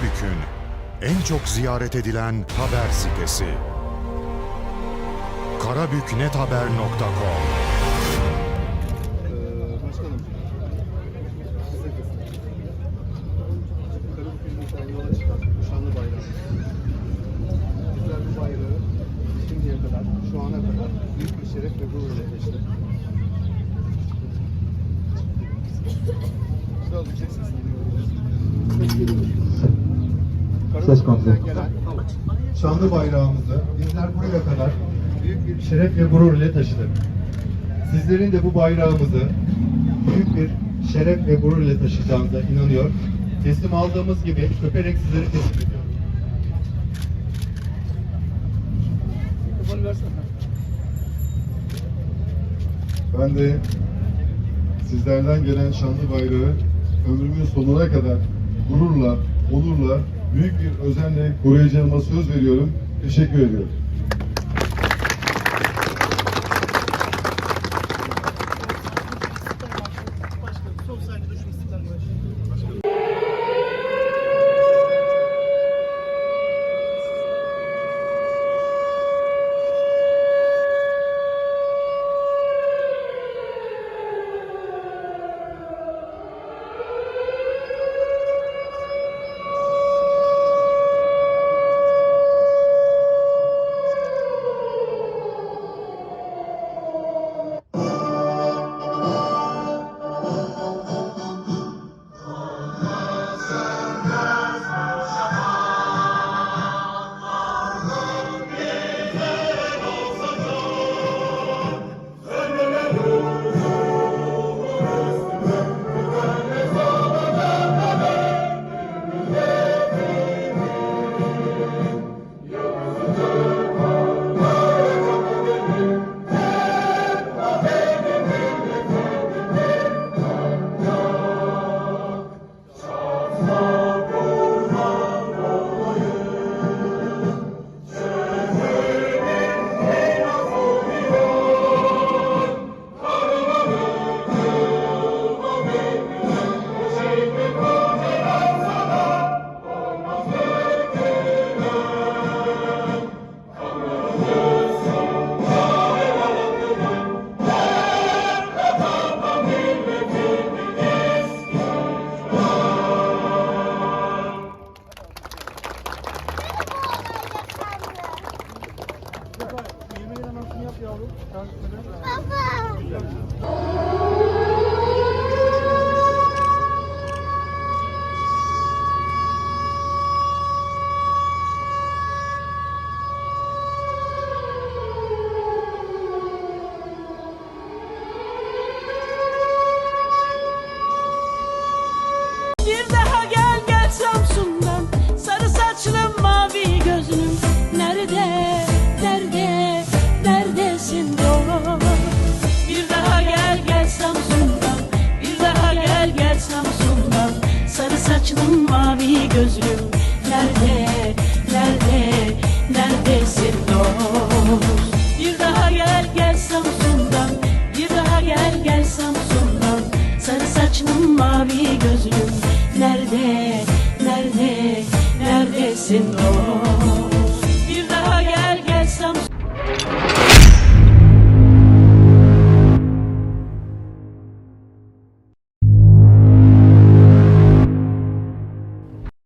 Karabük'ün en çok ziyaret edilen haber sitesi. karabüknethaber.com Ee, başkanım. size. Karabük'ün yola çıkan şanlı bayrağı. Bizler bu bayrağı şimdiye kadar, şu ana kadar büyük bir şeref ve gururla taşıdık. Birazcık ses sesini dinliyoruz. Ses kontrol. Karabük'ten gelen şanlı bayrağımızı bizler buraya kadar büyük bir şeref ve gurur ile taşıdık. Sizlerin de bu bayrağımızı büyük bir şeref ve gurur ile taşıyacağınıza inanıyor. Teslim aldığımız gibi öperek sizleri teslim ediyorum. Ben de sizlerden gelen şanlı bayrağı ömrümün sonuna kadar gururla, onurla, büyük bir özenle koruyacağıma söz veriyorum. Teşekkür ediyorum. Pronto. Neredesin dost. Bir daha gel gel Samsun'dan. Bir daha gel gel Samsun'dan. Sarı saçlım mavi gözlüm. Nerede, nerede, neredesin o